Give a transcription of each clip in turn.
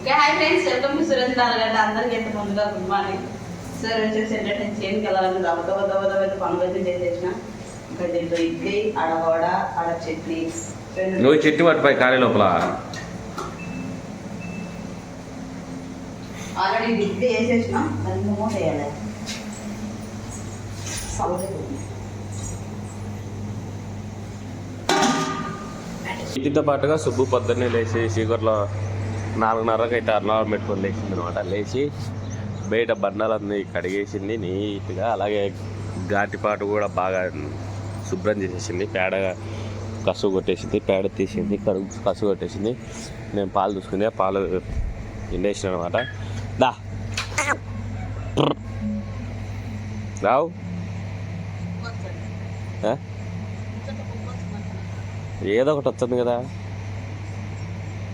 Okay hi friends welcome to Suresh నాలుగంట అందరికీ ఎంత ముందుగా గుడ్ మార్నింగ్ సార్ వచ్చేసి ఏంటంటే చేనుకి వెళ్ళాలని దవ దవ దవ దవ అయితే పనులు అయితే చేసేసిన ఇంకా దీంట్లో ఇడ్లీ అడగోడ అడ చట్నీ. రెండు నువ్వు చెట్టు పట్టిపోయి ఖాళీ లోపల. ఆల్రెడీ ఇడ్లీ వేసేసిన దాన్ని మూత వేయాలి వీటితో పాటుగా సుబ్బు పొద్దున్నే లేచి చీకట్లో నాలుగున్నరకు అయితే అన్నారం పెట్టుకొని లేచింది అనమాట లేచి బయట బండాలన్నీ కడిగేసింది నీట్గా అలాగే ఘాటిపాటు కూడా బాగా శుభ్రం చేసేసింది. పేడ కసు కొట్టేసింది పేడ తీసింది కరుగు కసు కొట్టేసింది. నేను పాలు చూసుకుంది ఆ పాలు ఎండేసిన అనమాట. దా. రావు. ఏదో ఒకటి వస్తుంది కదా.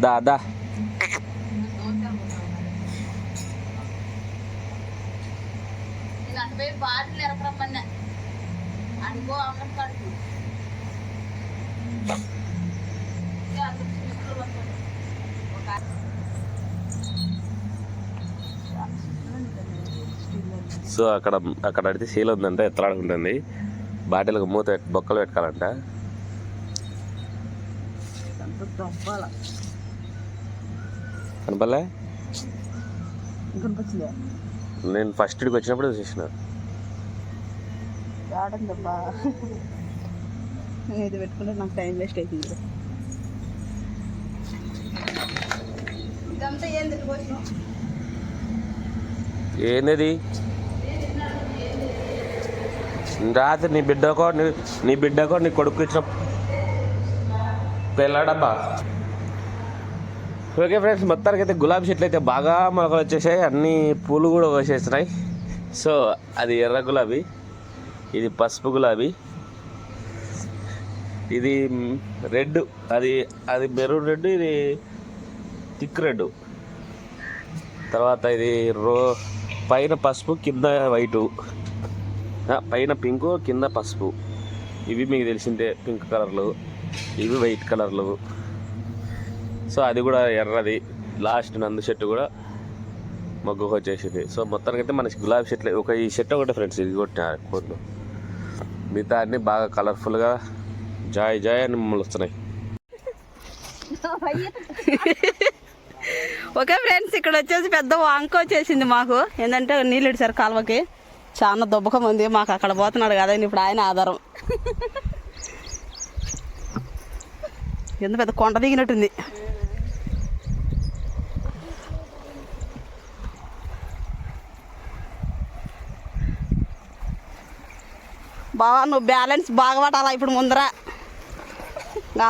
దా దా. పోయి బాటిల్ ఎరపరమ్మన్నా అనుకో అన్నం కడుపు. సో అక్కడ అక్కడ అడితే సీల్ ఉందంటే ఎత్తలాడుకుంటుంది బాటిల్కి మూత బొక్కలు పెట్టుకోవాలంట. కనపలే కనిపించింది నేను ఫస్ట్ ఇడికి వచ్చినప్పుడు చూసిన రావడం నేను ఇది పెట్టుకుంటే నాకు టైం వేస్ట్ అవుతుంది ఏంది రాత్రి నీ బిడ్డకో నీ నీ బిడ్డకో నీ కొడుకు ఇచ్చిన పిల్లడబ్బా ఓకే ఫ్రెండ్స్ మొత్తానికి అయితే గులాబీ చెట్లు అయితే బాగా మొలకలు వచ్చేసాయి. అన్ని పూలు కూడా వచ్చేస్తున్నాయి సో అది ఎర్ర గులాబీ. ఇది పసుపు గులాబీ. ఇది రెడ్ అది అది మెరూన్ రెడ్ ఇది థిక్ రెడ్. తర్వాత ఇది రో పైన పసుపు కింద వైటు. పైన పింకు కింద పసుపు. ఇవి మీకు తెలిసిందే పింక్ కలర్లు. ఇవి వైట్ కలర్లు. సో అది కూడా ఎర్రది. లాస్ట్ నందు చెట్టు కూడా మొగ్గుకు వచ్చేసింది. సో మొత్తానికి అయితే మనకి గులాబీ చెట్లు ఒక ఈ చెట్టు ఒకటే ఫ్రెండ్స్. ఇది కొట్టిన కోట్లు. మిగతా అన్నీ బాగా కలర్ఫుల్గా జాయ్ జాయ్ అని మమ్మల్ని వస్తున్నాయి. ఓకే ఫ్రెండ్స్ ఇక్కడ వచ్చేసి పెద్ద వంక వచ్చేసింది మాకు. ఏంటంటే నీళ్ళు ఇడిచారు కాలువకి. చాలా దుబ్బకం ఉంది. మాకు అక్కడ పోతున్నాడు కదా ఇప్పుడు ఆయన ఆధారం. ఎంత పెద్ద కొండ దిగినట్టుంది. బావా నువ్వు బ్యాలెన్స్ బాగా పడాలా ఇప్పుడు ముందర?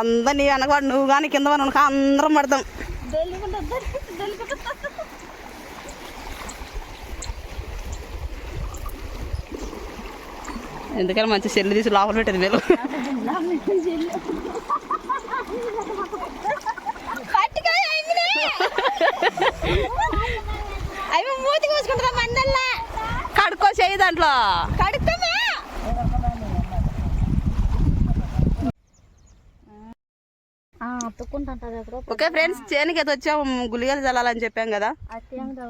అందరు నీ వెనక నువ్వు కానీ కింద పడి అందరం పడతాం. ఎందుకని మంచి సెల్లు తీసి లోపల పెట్టేది వీళ్ళు. అవి మూతి కోసుకుంటారా మందల్లా? కడుక్కో చేయి దాంట్లో. కడుక్కోమే అతుక్కుంటుంటది అప్పుడు ఓకే ఫ్రెండ్స్ చేనికి అయితే వచ్చాము గులిగలు చల్లాలని చెప్పాం కదా.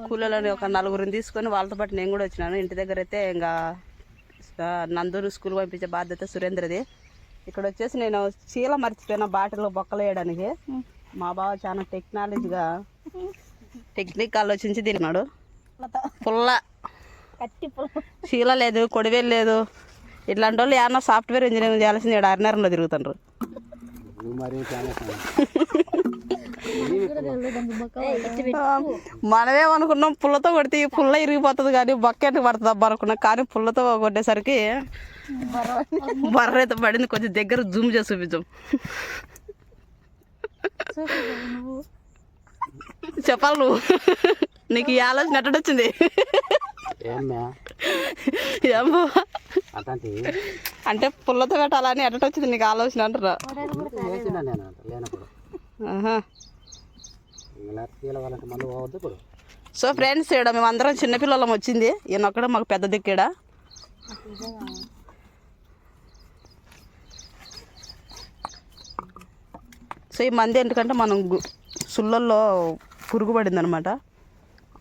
కూలీలని ఒక నలుగురిని తీసుకొని వాళ్ళతో పాటు నేను కూడా వచ్చినాను. ఇంటి దగ్గర అయితే ఇంకా నందూరు స్కూల్ పంపించే బాధ్యత సురేంద్రది. ఇక్కడ వచ్చేసి నేను చీల మర్చిపోయిన బాటిల్లో బొక్కలు వేయడానికి. మా బావ చాలా టెక్నాలజీగా టెక్నిక్ ఆలోచించి తిరిగినాడు. పుల్ల. చీల లేదు కొడివేలు లేదు. ఇట్లాంటి వాళ్ళు ఏమన్నా సాఫ్ట్వేర్ ఇంజనీరింగ్ చేయాల్సింది అర్నర్లో తిరుగుతుండ్రు. మనమేమనుకున్నాం పుల్లతో కొడితే ఈ పుల్ల ఇరిగిపోతుంది కానీ బకెట్ పడుతుంది అబ్బా అనుకున్నాం. కానీ పుల్లతో కొట్టేసరికి బర్ర అయితే పడింది. కొంచెం దగ్గర జూమ్ చేసి చూపించాం. చెప్పాలి నువ్వు. నీకు ఈ ఆలోచన ఎట్టడొచ్చింది అంటే పుల్లతో పెట్టాలని ఎట్టటి వచ్చింది నీకు ఆలోచన అంటారా. సో ఫ్రెండ్స్ ఇక్కడ మేము అందరం చిన్నపిల్లలం వచ్చింది. ఈయన ఒక్కడే మాకు పెద్ద దిక్కేడ? సో ఈ మంది ఎందుకంటే మనం సుళ్ళల్లో పురుగు పడింది అనమాట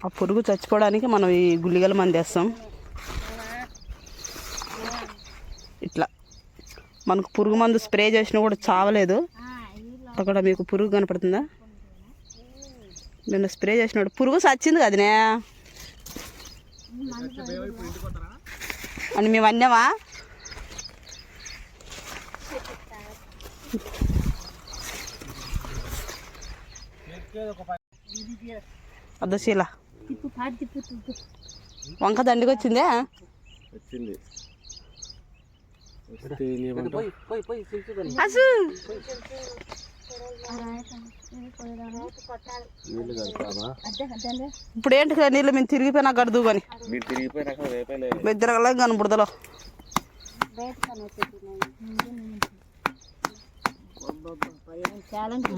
ఆ పురుగు చచ్చిపోవడానికి మనం ఈ గుళిగల మంది వేస్తాం. ఇట్లా. మనకు పురుగు మందు స్ప్రే చేసినా కూడా చావలేదు. అక్కడ మీకు పురుగు కనపడుతుందా? నిన్న స్ప్రే చేసినాడు. పురుగు చచ్చింది కదనే? అని మేము అన్నామా? అద్దశీల వంక దండికి వచ్చిందే. ఇప్పుడు ఏంటి నీళ్ళు మేము తిరిగిపోయినా గడుదు కానీ మీరు తిరిగిపోయినాక రేపేలే ఇద్దరు కానీ బుడదలో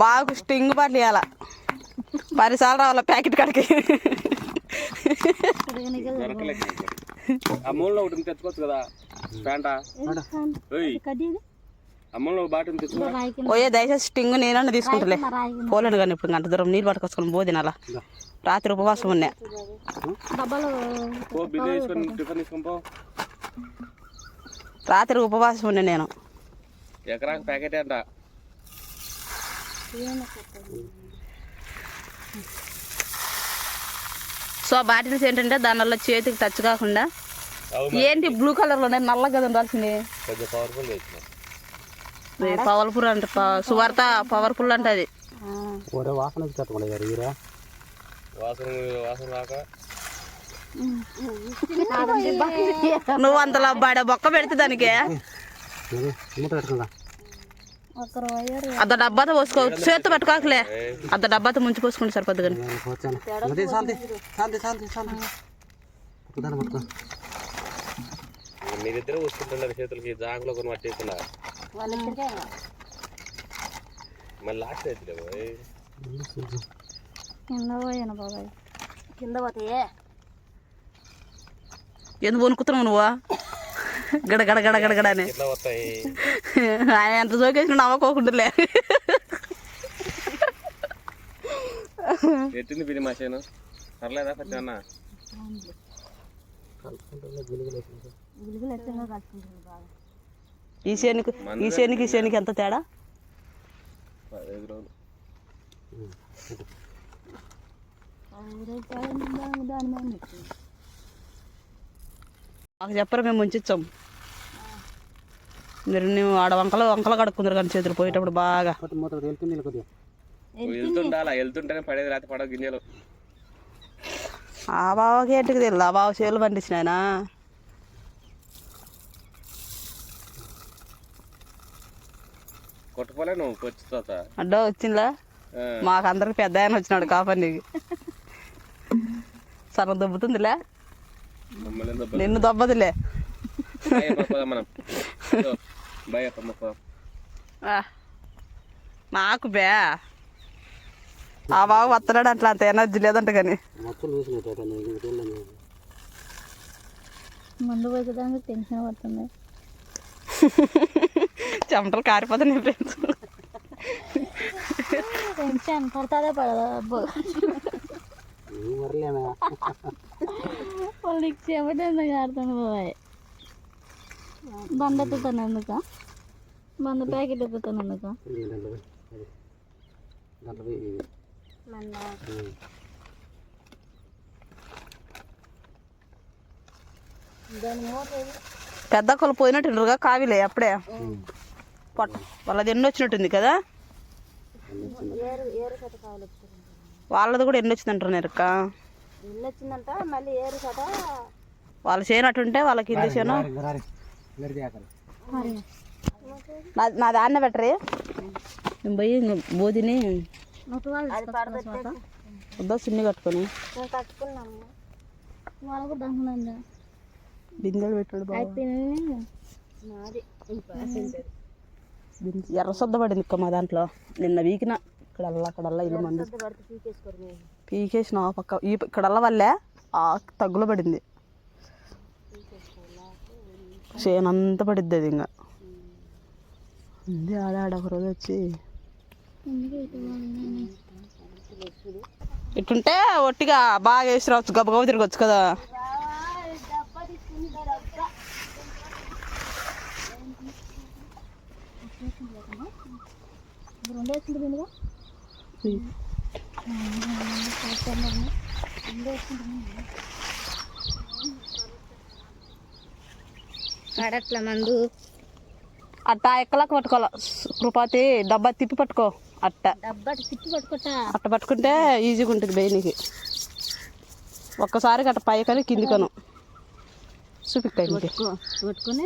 బాగా స్టింగ్ బాటిల్ ఇవ్వాల పదిసార్లు రావాల ప్యాకెట్ కాడికి? మూలలో ఒకటి తెచ్చుకోవచ్చు కదా? ప్యాంటా? ఓయ్ మూలలో బాటిల్ తెచ్చుకో. పోయే దయచేసి స్టింగ్ నేనన్నా తీసుకుంటలే. పోలేను కానీ ఇప్పుడు గంట దూరం నీళ్ళు పట్టుకొచ్చుకొని పోదినాలా? రాత్రి ఉపవాసం ఉన్నా. రాత్రి ఉపవాసం ఉన్నా నేను. ఎకరాకు ప్యాకెట్ అంట. సో బాటిల్స్ ఏంటంటే దానివల్ల చేతికి టచ్ కాకుండా ఏంటి బ్లూ కలర్లో ఉన్నాయి నల్లగా కదా ఉండాల్సింది పవర్ఫుల్ అంటే సువార్త పవర్ఫుల్ అంటే అది. ఒరే వాసన నువ్వు అంతలా బడ బొక్క పెడితే దానికి? డబ్బాతో పోసుకో. చేత్తో పట్టుకోకలే. అర్ధ డబ్బాతో ముంచి పోసుకుంటే సరిపోద్ది కానీ. మీరిద్దరే చేతులకి జాంగ్లో కొన్ని పట్టేస్తున్నా మళ్ళీ లాస్ట్ అయితే పోయి కింద పోయాను బాబాయ్. కింద పోతాయే ఎందుకు వణుకుతున్నావు నువ్వు? గడ గడ గడ గడ గడ అని. ఆయన ఎంత జోకేసిన నవ్వకోకుండాలే ఎట్టింది బిడి మషేను పర్లేదా బాగా ఈ శనికి ఈ శనికి ఈ శనికి ఎంత తేడా. మాకు చెప్పరు మేము ముంచిచ్చాం. మీరు నువ్వు ఆడ వంకలు వంకలు కడుక్కుందరు కానీ చేతులు పోయేటప్పుడు బాగా. వెళ్తుండాలా? వెళ్తుంటేనే పడేది రాత్రి పడవ గింజలు ఆ బావకి ఏంటికి తెలియదు ఆ బావ చేలు పండించిన ఆయన. కొట్టుకోలే నువ్వు కొచ్చి తాత. అడ్డో వచ్చిందా ఆ, మాకు అందరికి పెద్ద ఆయన వచ్చినాడు కాపండికి సర దొబ్బుతుందిలే. నిన్ను దొబ్బదులే. మనం. నాకు బే ఆ బావ వస్తున్నాడు అట్లా అంత ఎనర్జీ లేదంట కానీ. ముందు పోయేదానికి టెన్షన్ పడుతుంది. చెమటలు కారిపోతున్నాయి ఫ్రెండ్స్ టెన్షన్ పడుతుందే పడదా అబ్బో. నువ్వు మరలేమే వాళ్ళకి చెమట ఎందుకు ఆడుతాను బాబాయ్? బండ ఎత్తుతాను ఎందుక బండ ప్యాకెట్ ఎత్తుతాను ఎందుక ఇది. పెద్ద కొలు పోయినట్టుండ్రుగా కావిలే అప్పుడే. పొట్ట వాళ్ళది ఎన్ని వచ్చినట్టుంది కదా? వాళ్ళది కూడా ఎన్ని వచ్చిందంటారు నేరక్క ఏరు కట వాళ్ళు చేయనట్టుంటే వాళ్ళకి ఇంటి చేయను నా నా దాన్న పెట్టరే? నేను పోయి బోధిని వద్దా సున్ని కట్టుకొని. బిందెలు పెట్టాడు ఎర్ర సొద్ద పడింది ఇక్క మా దాంట్లో. నిన్న వీకిన. ఇక్కడల్లా అక్కడల్లా ఇల్లు మంది. పీకేసిన ఆ పక్క. ఈ ఇక్కడల్లా వల్లే ఆ తగ్గులో పడింది. చేనంతా పడిద్ది అది ఇంకా ఉంది ఆడ ఆడ ఒక రోజు వచ్చి ఇటుంటే ఒట్టిగా బాగా వేసి రావచ్చు గబగబ తిరగచ్చు కదా. రెండు అడట్ల మందు. అట్ట ఎక్కలకు పట్టుకోవాలి? కృపాతి డబ్బా తిప్పి పట్టుకో అట్ట. డబ్బా తిప్పి పట్టుకుంటా. అట్ట పట్టుకుంటే ఈజీగా ఉంటుంది బెయినికి ఒక్కసారి అట్ట పైకని కిందికను పట్టుకో పట్టుకొని.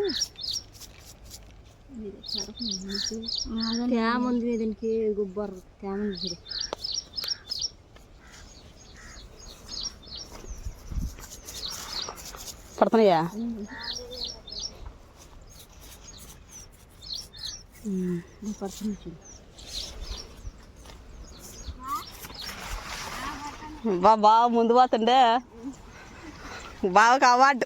తేమ ఉంది దీనికి గుబ్బర్. తేమ ఉంది. పడుతున్నాయా ఇది పడుతుంది చూడు. బా బాగా ముందు పోతుండే. బాగా అవార్డు.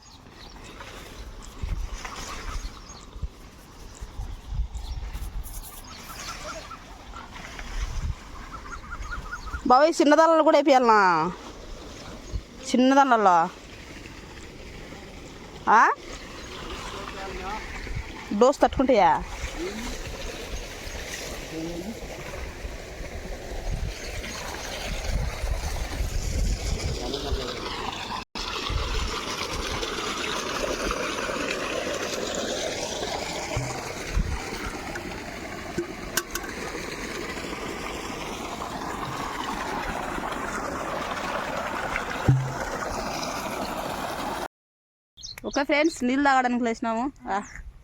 బాబాయ్ చిన్నదాలలో కూడా అయిపోయాలనా చిన్నదాలలో? ఆ? డోస్ తట్టుకుంటాయా? ఓకే ఫ్రెండ్స్ నీళ్ళు తాగడానికి లేచినాము.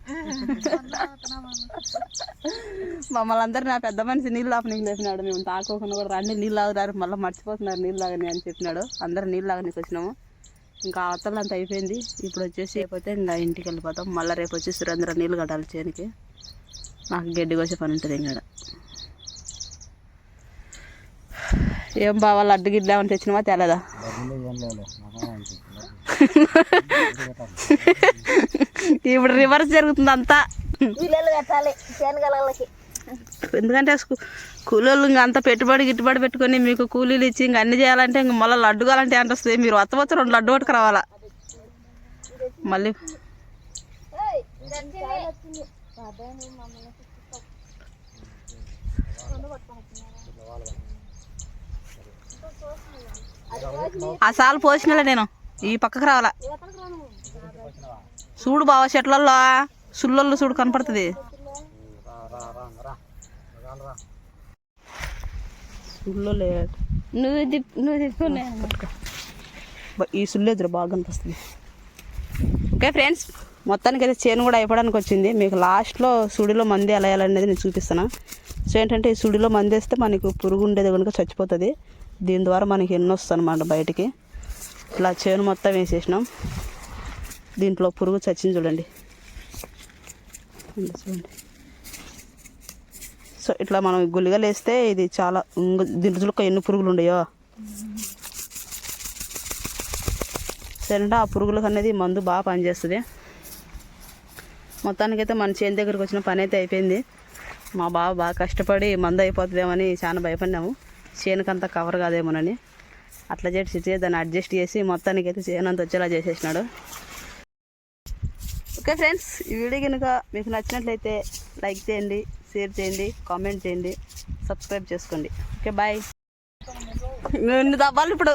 మమ్మల్ని అందరు నా పెద్ద మనిషి నీళ్ళు తాపనీకి లేపినాడు. మేము తాకోకుండా కూడా రండి. నీళ్ళు తాగుతారు మళ్ళీ మర్చిపోతున్నారు నీళ్ళు తాగని అని చెప్పినాడు. అందరు నీళ్ళు తాగనీకి వచ్చినాము ఇంకా అవతల అంతా అయిపోయింది. ఇప్పుడు వచ్చేసి అయిపోతే ఇంకా ఇంటికి వెళ్ళిపోతాం. మళ్ళీ రేపు వచ్చి సురేంద్ర నీళ్ళు కట్టాలి చేనికి. నాకు గడ్డి కోసే పని ఉంటుంది ఇంకా ఏం బావా లడ్డు గిడ్లు ఏమైనా తెచ్చినావా? తేలేదా ఇప్పుడు రివర్స్ జరుగుతుంది అంతా ఎందుకంటే కూలీలు ఇంకా అంత పెట్టుబడి గిట్టుబడి పెట్టుకొని మీకు కూలీలు ఇచ్చి ఇంక అన్ని చేయాలంటే ఇంక మళ్ళీ లడ్డు కావాలంటే ఎంత వస్తుంది మీరు వత్త వచ్చి రెండు లడ్డు పట్టుకు రావాలా? మళ్ళీ ఆ సాలు పోసినలే నేను. ఈ పక్కకు రావాలా? చూడు బావ చెట్లల్లో సుల్లల్లో చూడు కనపడుతుంది. నువ్వు నువ్వు ఈ సుల్లేదురు బాగా కనిపిస్తుంది. ఓకే ఫ్రెండ్స్ మొత్తానికి అయితే చేను కూడా అయిపోవడానికి వచ్చింది. మీకు లాస్ట్లో సుడిలో మంది ఎలా వేయాలనేది నేను చూపిస్తాను సో ఏంటంటే ఈ సుడిలో మంది వేస్తే మనకు పురుగు ఉండేది కనుక చచ్చిపోతుంది. దీని ద్వారా మనకి ఎన్నో వస్తుంది అనమాట బయటికి. ఇట్లా చేను మొత్తం వేసేసినాం. దీంట్లో పురుగు చచ్చింది చూడండి. చూడండి. సో ఇట్లా మనం గుల్లిగలు వేస్తే ఇది చాలా ఇంగ- దీంట్లో ఎన్ని పురుగులు ఉండయో. సరేంటే ఆ పురుగులకు అనేది మందు బాగా పనిచేస్తుంది. మొత్తానికైతే మన చేను దగ్గరికి వచ్చిన పని అయితే అయిపోయింది. మా బావ బాగా కష్టపడి మందు అయిపోతుందేమని చాలా భయపడినాము. చేనుకంతా కవర్ కాదేమోనని. అట్లా చేసి దాన్ని అడ్జస్ట్ చేసి మొత్తానికి అయితే చేయనంత వచ్చేలా చేసేసినాడు. ఓకే ఫ్రెండ్స్ ఈ వీడియో కనుక మీకు నచ్చినట్లయితే లైక్ చేయండి షేర్ చేయండి కామెంట్ చేయండి సబ్స్క్రైబ్ చేసుకోండి. Okay bye. ఇన్ని దబ్బాలు ఇప్పుడు.